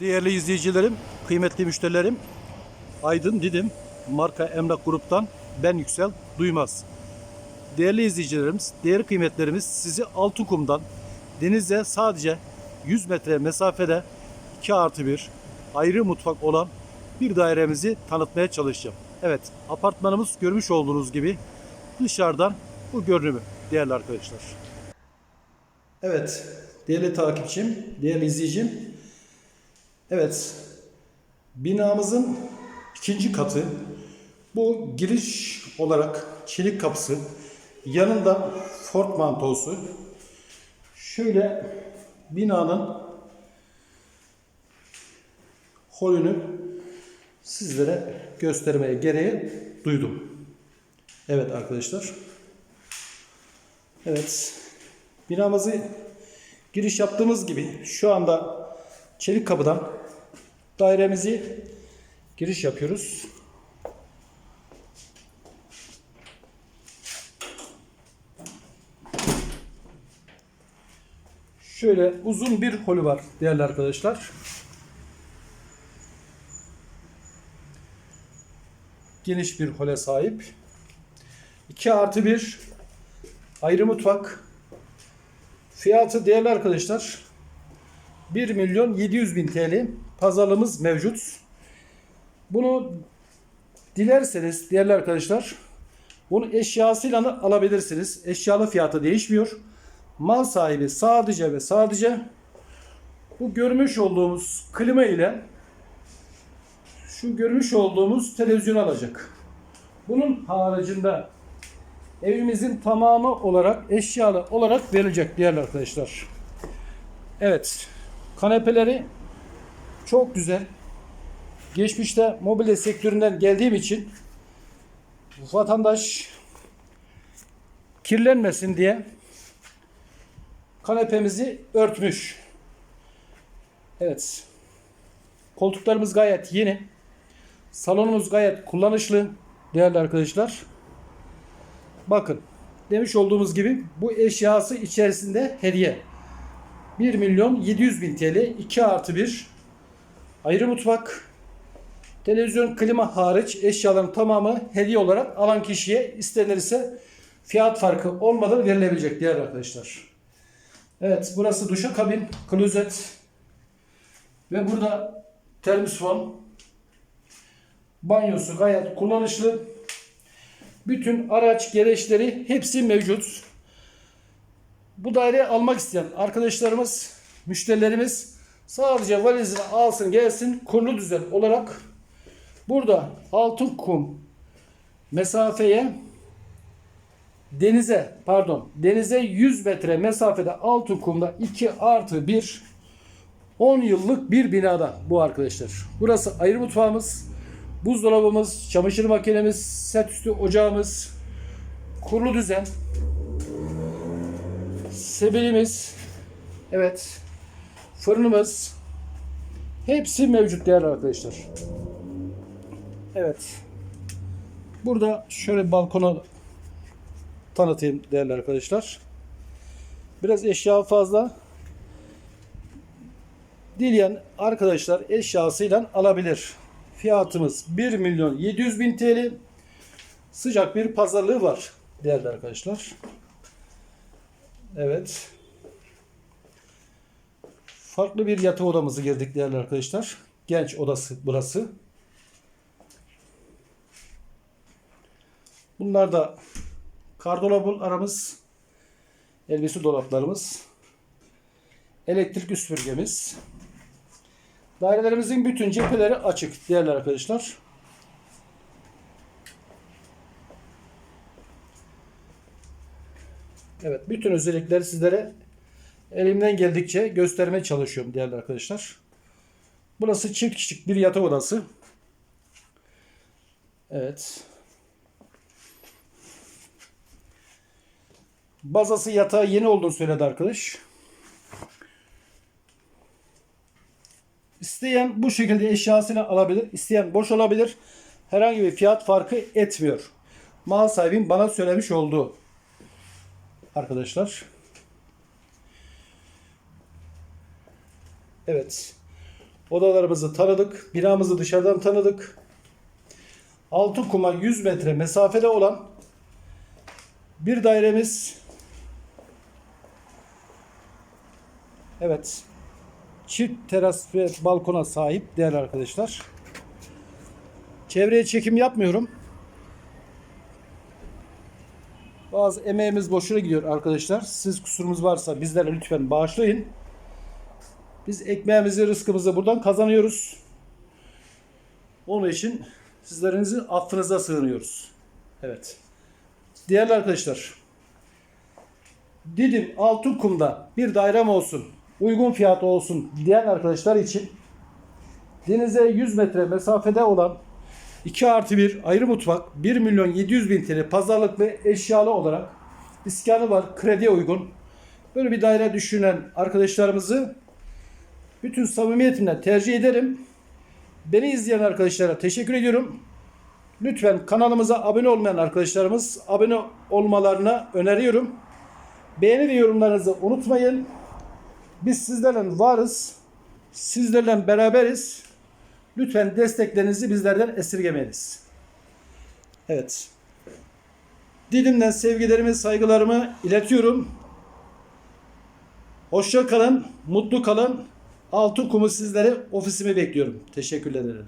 Değerli izleyicilerim, kıymetli müşterilerim, Aydın Didim marka Emlak Grup'tan ben Yüksel Duymaz. Değerli izleyicilerimiz, değerli kıymetlerimiz sizi Altınkum'dan denize sadece 100 metre mesafede 2 artı 1 ayrı mutfak olan bir dairemizi tanıtmaya çalışacağım. Evet, apartmanımız görmüş olduğunuz gibi dışarıdan bu görünümü değerli arkadaşlar. Evet, değerli takipçim, değerli izleyicim. Evet, binamızın ikinci katı. Bu giriş olarak çelik kapısı, yanında fort mantosu. Şöyle binanın holünü sizlere göstermeye gereği duydum. Evet arkadaşlar. Evet. Binamızı giriş yaptığımız gibi şu anda çelik kapıdan dairemizi giriş yapıyoruz. Şöyle uzun bir holü var değerli arkadaşlar. Geniş bir hole sahip. 2 artı 1 ayrı mutfak. Fiyatı değerli arkadaşlar 1 milyon 700 bin TL pazarlığımız mevcut. Bunu dilerseniz değerli arkadaşlar bunu eşyasıyla da alabilirsiniz. Eşyalı fiyatı değişmiyor. Mal sahibi sadece ve sadece bu görmüş olduğumuz klima ile şu görmüş olduğumuz televizyon alacak. Bunun haricinde evimizin tamamı olarak eşyalı olarak verilecek değerli arkadaşlar. Evet. Kanepeleri çok güzel. Geçmişte mobilya sektöründen geldiğim için vatandaş kirlenmesin diye kanepemizi örtmüş. Evet. Koltuklarımız gayet yeni. Salonumuz gayet kullanışlı değerli arkadaşlar. Bakın demiş olduğumuz gibi bu eşyası içerisinde hediye. 1 milyon 700 bin TL 2 artı 1 ayrı mutfak televizyon klima hariç eşyaların tamamı hediye olarak alan kişiye istenirse fiyat farkı olmadan verilebilecek değerli arkadaşlar. Evet burası duşakabin klozet ve burada termosfon banyosu gayet kullanışlı. Bütün araç gereçleri hepsi mevcut. Bu daireyi almak isteyen arkadaşlarımız, müşterilerimiz sadece valizini alsın gelsin kurulu düzen olarak burada altın kum mesafeye denize pardon denize 100 metre mesafede altın kumda 2 artı 1 10 yıllık bir binada bu arkadaşlar. Burası ayrı mutfağımız, buzdolabımız, çamaşır makinemiz, set üstü ocağımız, kurulu düzen, sebelimiz, evet, fırınımız, hepsi mevcut değerli arkadaşlar. Evet. Burada şöyle balkonu tanıtayım değerli arkadaşlar. Biraz eşya fazla. Dileyen arkadaşlar eşyasıyla alabilir. Fiyatımız 1 milyon 700 bin TL. Sıcak bir pazarlığı var değerli arkadaşlar. Evet. Farklı bir yatak odamızı girdik değerli arkadaşlar. Genç odası burası. Bunlar da kardolabı aramız, elbise dolaplarımız, elektrik süpürgemiz. Dairelerimizin bütün cepheleri açık değerli arkadaşlar. Evet, bütün özellikleri sizlere elimden geldikçe göstermeye çalışıyorum değerli arkadaşlar. Burası çift kişilik bir yatak odası. Evet. Bazası yatağı yeni olduğunu söyledi arkadaş. İsteyen bu şekilde eşyasını alabilir. İsteyen boş olabilir. Herhangi bir fiyat farkı etmiyor. Mal sahibim bana söylemiş oldu. Arkadaşlar. Evet. Odalarımızı tanıdık. Binamızı dışarıdan tanıdık. Altın kuma 100 metre mesafede olan bir dairemiz. Evet. Çift teras ve balkona sahip değerli arkadaşlar. Çevreye çekim yapmıyorum. Bazı emeğimiz boşuna gidiyor arkadaşlar. Siz kusurumuz varsa bizlere lütfen bağışlayın. Biz ekmeğimizi, rızkımızı buradan kazanıyoruz. Onun için sizlerinizin affınıza sığınıyoruz. Evet. Değerli arkadaşlar. Didim Altınkum'da bir dairem olsun, uygun fiyatı olsun diyen arkadaşlar için denize 100 metre mesafede olan 2 artı 1 ayrı mutfak 1 milyon 700 bin TL pazarlık ve eşyalı olarak iskanı var krediye uygun. Böyle bir daire düşünen arkadaşlarımızı bütün samimiyetimle tercih ederim. Beni izleyen arkadaşlara teşekkür ediyorum. Lütfen kanalımıza abone olmayan arkadaşlarımız abone olmalarına öneriyorum. Beğeni ve yorumlarınızı unutmayın. Biz sizlerle varız. Sizlerle beraberiz. Lütfen desteklerinizi bizlerden esirgemeyiniz. Evet. Didim'den sevgilerimi, saygılarımı iletiyorum. Hoşça kalın, mutlu kalın. Altın kumu sizleri ofisime bekliyorum. Teşekkür ederim.